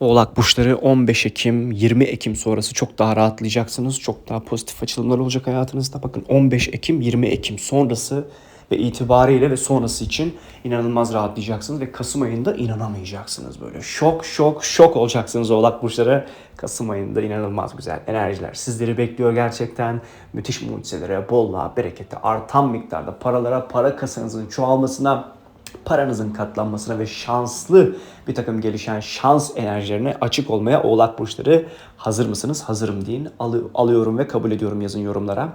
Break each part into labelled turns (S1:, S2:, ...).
S1: Oğlak burçları 15 Ekim, 20 Ekim sonrası çok daha rahatlayacaksınız. Çok daha pozitif açılımlar olacak hayatınızda. Bakın 15 Ekim, 20 Ekim sonrası ve itibariyle ve sonrası için inanılmaz rahatlayacaksınız ve Kasım ayında inanamayacaksınız böyle. Şok şok şok olacaksınız Oğlak burçları. Kasım ayında inanılmaz güzel enerjiler sizleri bekliyor gerçekten. Müthiş mucizelere, bolluğa, berekete, artan miktarda paralara, para kasanızın çoğalmasına paranızın katlanmasına ve şanslı bir takım gelişen şans enerjilerine açık olmaya oğlak burçları hazır mısınız? Hazırım deyin. Alı- alıyorum ve kabul ediyorum yazın yorumlara.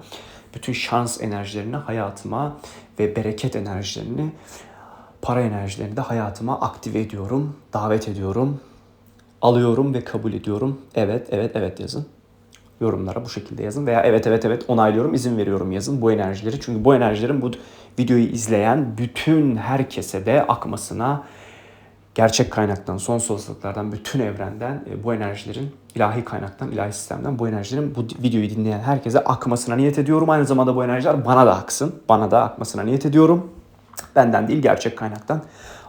S1: Bütün şans enerjilerini hayatıma ve bereket enerjilerini, para enerjilerini de hayatıma aktive ediyorum, davet ediyorum. Alıyorum ve kabul ediyorum. Evet, evet, evet yazın yorumlara bu şekilde yazın veya evet evet evet onaylıyorum izin veriyorum yazın bu enerjileri. Çünkü bu enerjilerin bu videoyu izleyen bütün herkese de akmasına gerçek kaynaktan, son olasılıklardan, bütün evrenden e, bu enerjilerin ilahi kaynaktan, ilahi sistemden bu enerjilerin bu videoyu dinleyen herkese akmasına niyet ediyorum. Aynı zamanda bu enerjiler bana da aksın. Bana da akmasına niyet ediyorum. Benden değil gerçek kaynaktan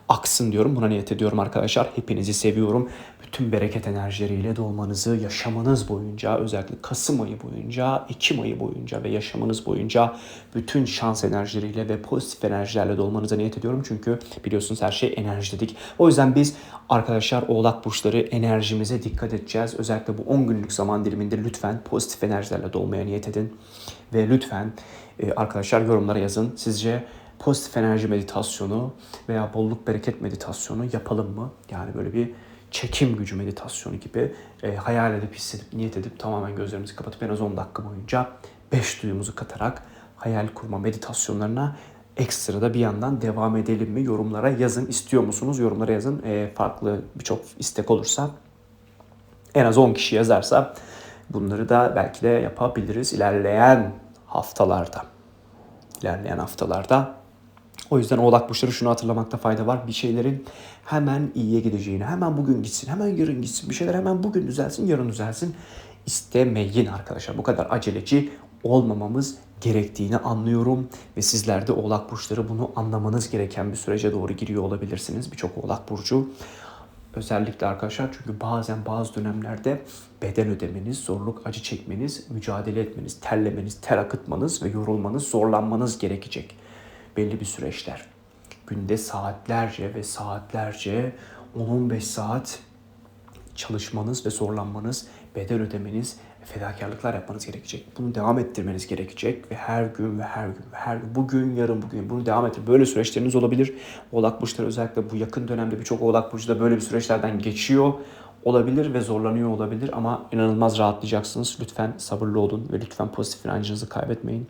S1: aksın diyorum. Buna niyet ediyorum arkadaşlar. Hepinizi seviyorum. Bütün bereket enerjileriyle dolmanızı yaşamanız boyunca özellikle Kasım ayı boyunca, Ekim ayı boyunca ve yaşamınız boyunca bütün şans enerjileriyle ve pozitif enerjilerle dolmanıza niyet ediyorum. Çünkü biliyorsunuz her şey enerji dedik. O yüzden biz arkadaşlar oğlak burçları enerjimize dikkat edeceğiz. Özellikle bu 10 günlük zaman diliminde lütfen pozitif enerjilerle dolmaya niyet edin. Ve lütfen e, arkadaşlar yorumlara yazın. Sizce pozitif enerji meditasyonu veya bolluk bereket meditasyonu yapalım mı? Yani böyle bir çekim gücü meditasyonu gibi e, hayal edip hissedip niyet edip tamamen gözlerimizi kapatıp en az 10 dakika boyunca 5 duyumuzu katarak hayal kurma meditasyonlarına ekstra da bir yandan devam edelim mi? Yorumlara yazın. İstiyor musunuz? Yorumlara yazın. E, farklı birçok istek olursa en az 10 kişi yazarsa bunları da belki de yapabiliriz ilerleyen haftalarda. İlerleyen haftalarda o yüzden oğlak burçları şunu hatırlamakta fayda var. Bir şeylerin hemen iyiye gideceğini, hemen bugün gitsin, hemen yarın gitsin, bir şeyler hemen bugün düzelsin, yarın düzelsin istemeyin arkadaşlar. Bu kadar aceleci olmamamız gerektiğini anlıyorum ve sizler de oğlak burçları bunu anlamanız gereken bir sürece doğru giriyor olabilirsiniz. Birçok oğlak burcu özellikle arkadaşlar çünkü bazen bazı dönemlerde beden ödemeniz, zorluk, acı çekmeniz, mücadele etmeniz, terlemeniz, ter akıtmanız ve yorulmanız, zorlanmanız gerekecek belli bir süreçler. Günde saatlerce ve saatlerce 10-15 saat çalışmanız ve zorlanmanız, bedel ödemeniz, fedakarlıklar yapmanız gerekecek. Bunu devam ettirmeniz gerekecek ve her gün ve her gün ve her gün bugün yarın bugün bunu devam ettir. Böyle süreçleriniz olabilir. Oğlak burçları özellikle bu yakın dönemde birçok oğlak burcu da böyle bir süreçlerden geçiyor olabilir ve zorlanıyor olabilir ama inanılmaz rahatlayacaksınız. Lütfen sabırlı olun ve lütfen pozitif inancınızı kaybetmeyin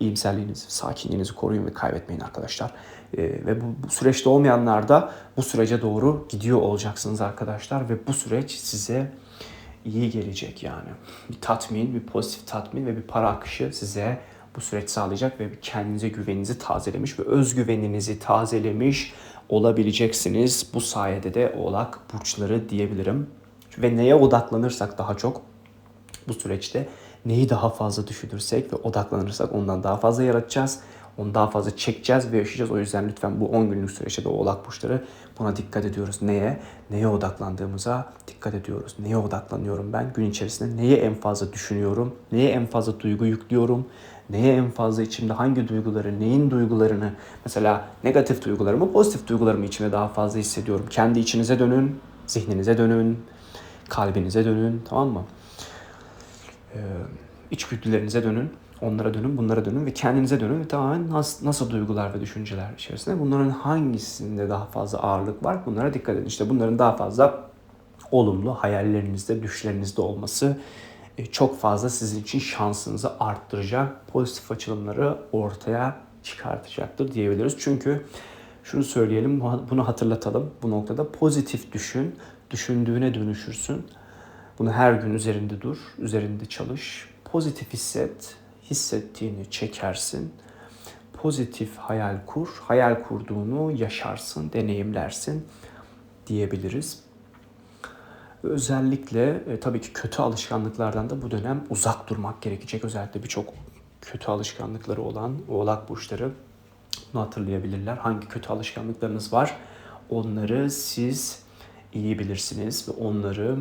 S1: iyimserliğinizi, sakinliğinizi koruyun ve kaybetmeyin arkadaşlar. Ee, ve bu, bu süreçte olmayanlar da bu sürece doğru gidiyor olacaksınız arkadaşlar ve bu süreç size iyi gelecek yani. Bir tatmin, bir pozitif tatmin ve bir para akışı size bu süreç sağlayacak ve kendinize güveninizi tazelemiş ve özgüveninizi tazelemiş olabileceksiniz. Bu sayede de oğlak burçları diyebilirim. Ve neye odaklanırsak daha çok bu süreçte neyi daha fazla düşünürsek ve odaklanırsak ondan daha fazla yaratacağız. Onu daha fazla çekeceğiz ve yaşayacağız. O yüzden lütfen bu 10 günlük süreçte de oğlak burçları buna dikkat ediyoruz. Neye? Neye odaklandığımıza dikkat ediyoruz. Neye odaklanıyorum ben? Gün içerisinde neye en fazla düşünüyorum? Neye en fazla duygu yüklüyorum? Neye en fazla içimde hangi duyguları, neyin duygularını mesela negatif duygularımı, pozitif duygularımı içimde daha fazla hissediyorum. Kendi içinize dönün, zihninize dönün, kalbinize dönün tamam mı? Ee, içgüdülerinize dönün, onlara dönün, bunlara dönün ve kendinize dönün ve tamamen nasıl, nasıl duygular ve düşünceler içerisinde bunların hangisinde daha fazla ağırlık var bunlara dikkat edin. İşte bunların daha fazla olumlu hayallerinizde, düşlerinizde olması e, çok fazla sizin için şansınızı arttıracak, pozitif açılımları ortaya çıkartacaktır diyebiliriz. Çünkü şunu söyleyelim, bunu hatırlatalım bu noktada. Pozitif düşün, düşündüğüne dönüşürsün. Bunu her gün üzerinde dur, üzerinde çalış. Pozitif hisset, hissettiğini çekersin. Pozitif hayal kur, hayal kurduğunu yaşarsın, deneyimlersin diyebiliriz. Özellikle e, tabii ki kötü alışkanlıklardan da bu dönem uzak durmak gerekecek. Özellikle birçok kötü alışkanlıkları olan oğlak burçları bunu hatırlayabilirler. Hangi kötü alışkanlıklarınız var? Onları siz iyi bilirsiniz ve onları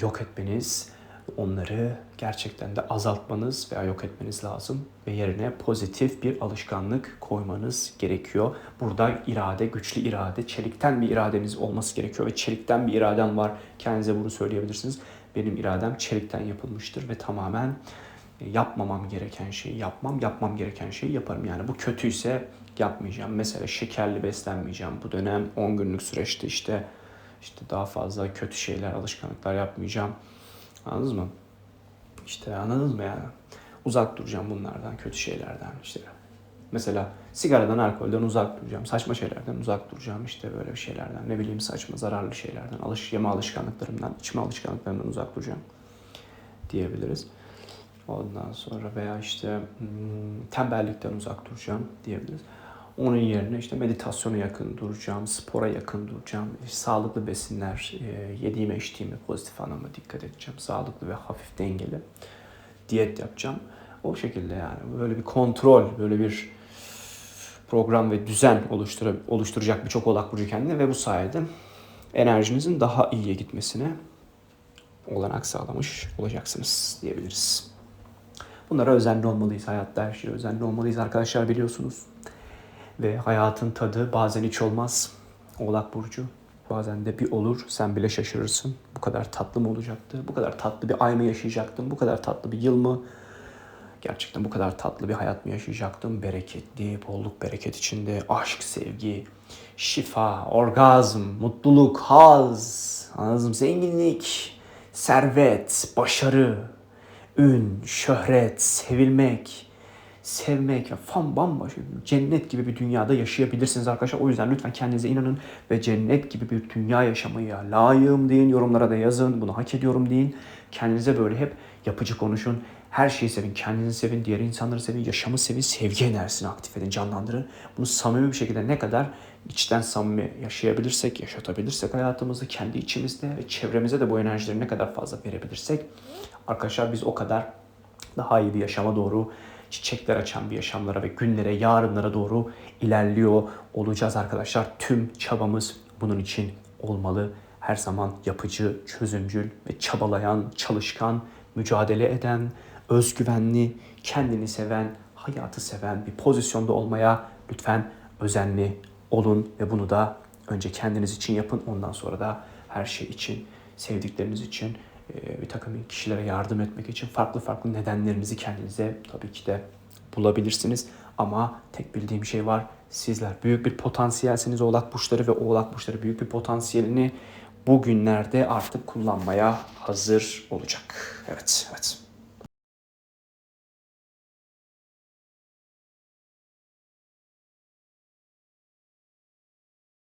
S1: yok etmeniz, onları gerçekten de azaltmanız veya yok etmeniz lazım ve yerine pozitif bir alışkanlık koymanız gerekiyor. Burada irade, güçlü irade, çelikten bir iradeniz olması gerekiyor ve çelikten bir iraden var. Kendinize bunu söyleyebilirsiniz. Benim iradem çelikten yapılmıştır ve tamamen yapmamam gereken şeyi yapmam, yapmam gereken şeyi yaparım. Yani bu kötüyse yapmayacağım. Mesela şekerli beslenmeyeceğim. Bu dönem 10 günlük süreçte işte işte daha fazla kötü şeyler, alışkanlıklar yapmayacağım. Anladınız mı? İşte anladınız mı yani? Uzak duracağım bunlardan, kötü şeylerden işte. Mesela sigaradan, alkolden uzak duracağım. Saçma şeylerden uzak duracağım. işte böyle bir şeylerden. Ne bileyim saçma, zararlı şeylerden. Alış, yeme alışkanlıklarımdan, içme alışkanlıklarımdan uzak duracağım. Diyebiliriz. Ondan sonra veya işte hmm, tembellikten uzak duracağım diyebiliriz. Onun yerine işte meditasyona yakın duracağım, spora yakın duracağım, sağlıklı besinler, e, yediğime içtiğime pozitif anlamda dikkat edeceğim. Sağlıklı ve hafif dengeli diyet yapacağım. O şekilde yani böyle bir kontrol, böyle bir program ve düzen oluştur oluşturacak birçok oğlak burcu kendine ve bu sayede enerjinizin daha iyiye gitmesine olanak sağlamış olacaksınız diyebiliriz. Bunlara özenli olmalıyız. Hayatta her şeye özenli olmalıyız arkadaşlar biliyorsunuz. Ve hayatın tadı bazen hiç olmaz. Oğlak Burcu. Bazen de bir olur. Sen bile şaşırırsın. Bu kadar tatlı mı olacaktı? Bu kadar tatlı bir ay mı yaşayacaktım? Bu kadar tatlı bir yıl mı? Gerçekten bu kadar tatlı bir hayat mı yaşayacaktım? Bereketli, bolluk bereket içinde, aşk, sevgi, şifa, orgazm, mutluluk, haz, anladın? Zenginlik, servet, başarı, ün, şöhret, sevilmek, sevmek ve fan bambaşka cennet gibi bir dünyada yaşayabilirsiniz arkadaşlar. O yüzden lütfen kendinize inanın ve cennet gibi bir dünya yaşamaya layığım deyin. Yorumlara da yazın. Bunu hak ediyorum deyin. Kendinize böyle hep yapıcı konuşun. Her şeyi sevin. Kendinizi sevin. Diğer insanları sevin. Yaşamı sevin. Sevgi enerjisini aktif edin. Canlandırın. Bunu samimi bir şekilde ne kadar içten samimi yaşayabilirsek, yaşatabilirsek hayatımızda, kendi içimizde ve çevremize de bu enerjileri ne kadar fazla verebilirsek arkadaşlar biz o kadar daha iyi bir yaşama doğru çiçekler açan bir yaşamlara ve günlere, yarınlara doğru ilerliyor olacağız arkadaşlar. Tüm çabamız bunun için olmalı. Her zaman yapıcı, çözümcül ve çabalayan, çalışkan, mücadele eden, özgüvenli, kendini seven, hayatı seven bir pozisyonda olmaya lütfen özenli olun ve bunu da önce kendiniz için yapın. Ondan sonra da her şey için, sevdikleriniz için, bir takım kişilere yardım etmek için farklı farklı nedenlerinizi kendinize tabii ki de bulabilirsiniz. Ama tek bildiğim şey var. Sizler büyük bir potansiyelsiniz oğlak burçları ve oğlak burçları büyük bir potansiyelini bugünlerde artık kullanmaya hazır olacak. Evet, evet.